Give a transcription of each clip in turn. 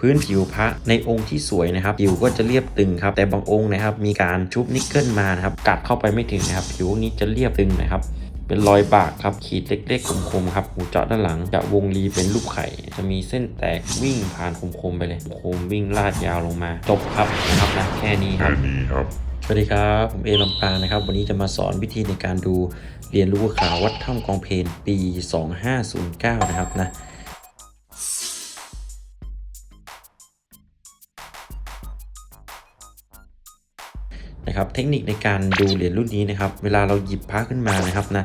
พื้นผิวพระในองค์ที่สวยนะครับผิวก็จะเรียบตึงครับแต่บางองค์นะครับมีการชุบนิกเกิลมานะครับกัดเข้าไปไม่ถึงนะครับผิวนี้จะเรียบตึงนะครับเป็นรอยบากครับขีดเล็กๆคมๆครับหูเจาะด้านหลังจะวงรีเป็นรูปไข่ จะมีเส้นแตกวิ่งผ่านคมๆไปเลยคมวิ่งลาดยาวลงมาจบครับนะครับนะแค่นี้ครับแค่นี้ครับสวัสดีครับผมเอลำปางนะครับ วันนี้จะมาสอนวิธีในการดูเรียนรู้ข่าววัดถ้ำกองเพนปี 2509 นะครับนะ นะครับ เทคนิคในการดูเหรียญรุ่นนี้นะครับ เวลาเราหยิบพระขึ้นมานะครับนะ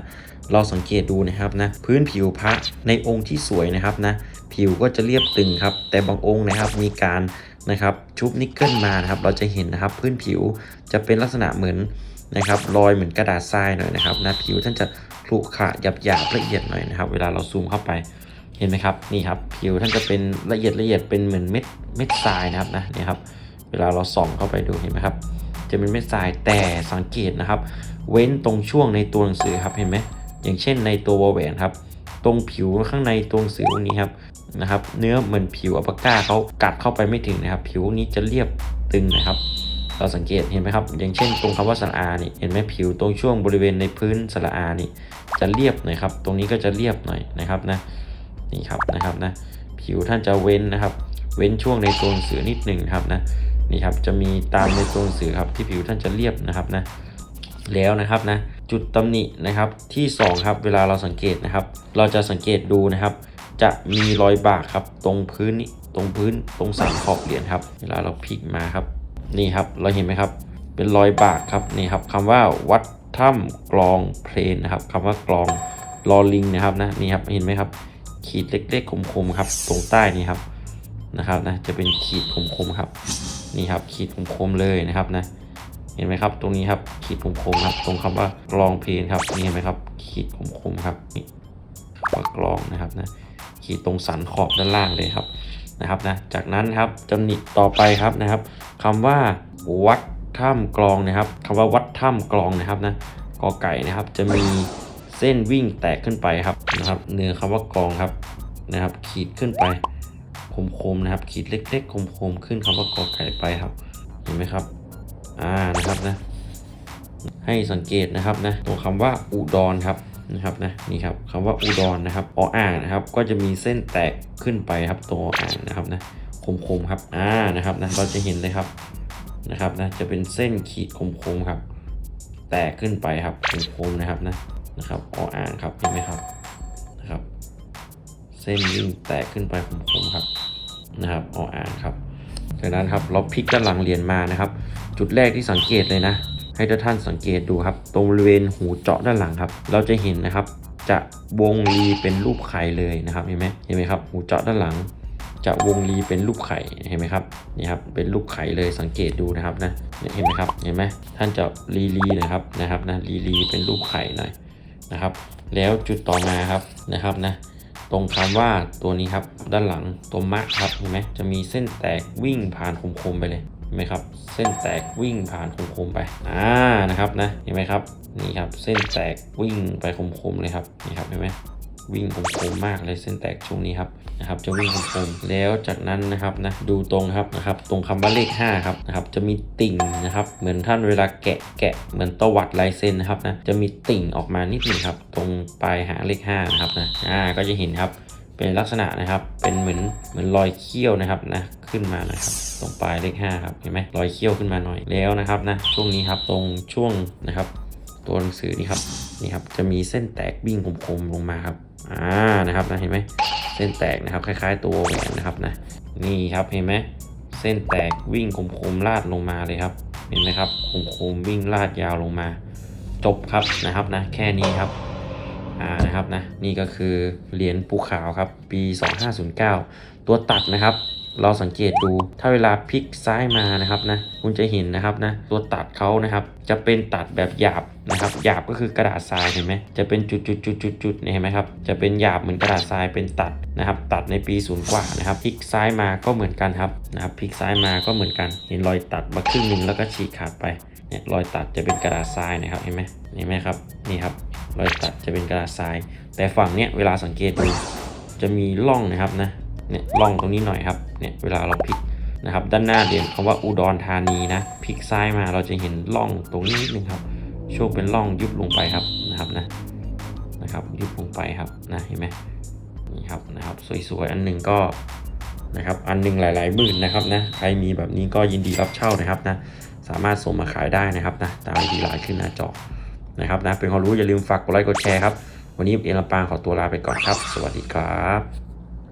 เราสังเกตดูนะครับนะ พื้นผิวพระในองค์ที่สวยนะครับนะ ผิวก็จะเรียบตึงครับ แต่บางองค์นะครับมีการนะครับชุบนิกเกิลมานะครับ เราจะเห็นนะครับพื้นผิวจะเป็นลักษณะเหมือนนะครับรอยเหมือนกระดาษทรายหน่อยนะครับนะผิวท่านจะขรุขระหยาบหยาบละเอียดหน่อยนะครับ เวลาเราซูมเข้าไปเห็นไหมครับนี่ครับผิวท่านจะเป็นละเอียดละเอียดเป็นเหมือนเม็ดเม็ดทรายนะครับนะนี่ครับเวลาเราส่องเข้าไปดูเห็นไหมครับ จะเป็นเม็ดทรายแต่สังเกตนะครับ เว้นตรงช่วงในตัวหนังสือครับเห็นไหมอย่างเช่นในตัววอลแหวนครับ ตรงผิวข้างในตัวหนังสือพวกนี้ครับนะครับ เนื้อเหมือนผิวอัปปาก้าเขากัดเข้าไปไม่ถึงนะครับ ผิวนี้จะเรียบตึงนะครับ เราสังเกตเห็นไหมครับ อย่างเช่น ตรงคำว่าสระอานี่เห็นไหมผิวตรงช่วงบริเวณในพื้นสระอานี่จะเรียบหน่อยครับ ตรงนี้ก็จะเรียบหน่อยนะครับนะนี่ครับนะครับนะผิวท่านจะเว้นนะครับ เว้นช่วงในตัวหนังสือนิดหนึ่งครับนะ นี่ครับจะมีตามในตัวหนังสือครับที่ผิวท่านจะเรียบนะครับนะแล้วนะครับนะจุดตำหนินะครับที่2ครับเวลาเราสังเกตนะครับ เราจะสังเกตดูนะครับ จะมีรอยบากครับ ตรงพื้นนี่ตรงพื้นตรงสันขอบเหรียญครับ เวลาเราพลิกมาครับนี่ครับเราเห็นไหมครับ เป็นรอยบากครับนี่ครับคำว่าวัดถ้ำกลองเพลนนะครับคำว่ากลองลอลิงนะครับนะนี่ครับเห็นไหมครับ ขีดเล็กๆคมๆครับ ตรงใต้นี่ครับ นะครับนะจะเป็นขีดคมๆครับนี่ครับขีดคมๆเลยนะครับนะเห็นไหมครับ ตรงนี้ครับขีดคมๆครับ ตรงคำว่ากลองเพลนครับนี่เห็นไหมครับ ขีดคมๆครับนี่ว่ากลองนะครับนะขีดตรงสันขอบด้านล่างเลยครับนะครับนะจากนั้นครับจำหนิต่อไปครับนะครับคำว่าวัดถ้ำกลองนะครับคำว่าวัดถ้ำกลองนะครับนะกอไก่นะครับ จะมีเส้นวิ่งแตกขึ้นไปครับนะครับเนื้อคำว่ากลองครับนะครับ ขีดขึ้นไป คมๆนะครับ ขีดเล็กๆคมๆขึ้นคำว่ากอไก่ไปครับ เห็นไหมครับ อ่านะครับนะ ให้สังเกตนะครับนะตรงคำว่าอุดรครับนะครับนะนี่ครับคำว่าอุดรนะครับออ่างนะครับ ก็จะมีเส้นแตกขึ้นไปครับตรงออ่างนะครับนะคมๆครับอ่านะครับนะเราจะเห็นเลยครับนะครับนะจะเป็นเส้นขีดคมๆครับ แตกขึ้นไปครับคมๆนะครับนะนะครับออ่างครับ เส้นวิ่งแตกขึ้นไปคมๆครับนะครับออ่างครับจากนั้นครับเราพลิกด้านหลังเหรียญมานะครับ จุดแรกที่สังเกตเลยนะ ให้ทุกท่านสังเกตดูครับ ตรงบริเวณหูเจาะด้านหลังครับ เราจะเห็นนะครับ จะวงรีเป็นรูปไข่เลยนะครับเห็นไหมเห็นไหมครับ หูเจาะด้านหลัง จะวงรีเป็นรูปไข่เห็นไหมครับนี่ครับเป็นรูปไข่เลยสังเกตดูนะครับนะเนี่ยเห็นไหมครับเห็นไหมท่านจะรีรีนะครับนะครับนะรีรีเป็นรูปไข่หน่อยนะครับ แล้วจุดต่อมาครับนะครับนะ ตรงคำว่าตัวนี้ครับ ด้านหลังตัวมะครับเห็นไหมจะมีเส้นแตกวิ่งผ่านคมๆไปเลยเห็นไหมครับ เส้นแตกวิ่งผ่านคมๆไปอ่านะครับนะเห็นไหมครับนี่ครับ เส้นแตกวิ่งไปคมๆเลยครับนี่ครับเห็นไหม วิ่งคมๆมากเลยเส้นแตกช่วงนี้ครับนะครับ จะวิ่งคมๆแล้วจากนั้นนะครับนะดูตรงครับนะครับ ตรงคำว่าเลข5ครับนะครับ จะมีติ่งนะครับ เหมือนท่านเวลาแกะแกะเหมือนตวัดลายเส้นนะครับนะจะมีติ่งออกมานิดหนึ่งครับ ตรงปลายหางเลข5นะครับนะอ่าก็จะเห็นครับเป็นลักษณะนะครับ เป็นเหมือนเหมือนรอยเขี้ยวนะครับนะ ขึ้นมานะครับ ตรงปลายเลข5ครับ เห็นไหมรอยเขี้ยวขึ้นมาหน่อยแล้วนะครับนะ ช่วงนี้ครับ ตรงช่วงนะครับ ตัวหนังสือนี่ครับ นี่ครับ จะมีเส้นแตกวิ่งคมๆลงมาครับ อ่านะครับนะเห็นไหมเส้นแตกนะครับคล้าย ๆ ตัวแหวนนะครับนะนี่ครับเห็นไหมเส้นแตกวิ่งคมๆลาดลงมาเลยครับ เห็นไหมครับคมๆวิ่งลาดยาวลงมา จบครับนะครับนะแค่นี้ครับอ่านะครับนะนี่ก็คือเหรียญปูขาวครับปี 2509 ตัวตัดนะครับ เราสังเกตดู ถ้าเวลาพลิกซ้ายมานะครับนะ คุณจะเห็นนะครับนะ ตัวตัดเขานะครับ จะเป็นตัดแบบหยาบนะครับ หยาบก็คือกระดาษทรายเห็นไหมจะเป็นจุดจุดจุดจุดจุดเนี่ยเห็นไหมครับ จะเป็นหยาบเหมือนกระดาษทรายเป็นตัดนะครับ ตัดในปีศูนย์กว่านะครับ พลิกซ้ายมาก็เหมือนกันครับนะครับ พลิกซ้ายมาก็เหมือนกัน เห็นรอยตัดมาครึ่งหนึ่งแล้วก็ฉีกขาดไป เนี่ยรอยตัดจะเป็นกระดาษทรายนะครับ เห็นไหมเห็นไหมครับ นี่ครับ รอยตัดจะเป็นกระดาษทราย แต่ฝั่งเนี้ยเวลาสังเกตดูจะมีร่องนะครับนะ เนี่ยร่องตรงนี้หน่อยครับเนี่ยเวลาเราพลิกนะครับด้านหน้าเด่นคำว่าอุดรธานีนะพลิกซ้ายมาเราจะเห็นร่องตรงนี้นิดนึงครับช่วงเป็นร่องยุบลงไปครับนะครับนะนะครับยุบลงไปครับนะเห็นไหมนี่ครับนะครับสวยๆอันหนึ่งก็นะครับอันหนึ่งหลายๆหมื่นนะครับนะใครมีแบบนี้ก็ยินดีรับเช่านะครับนะสามารถส่งมาขายได้นะครับนะตามดีไลน์ขึ้นหน้าจอนะครับนะเป็นความรู้อย่าลืมฝากกดไลค์กดแชร์ครับวันนี้เอ็นลำปางขอตัวลาไปก่อนครับ สวัสดีครับ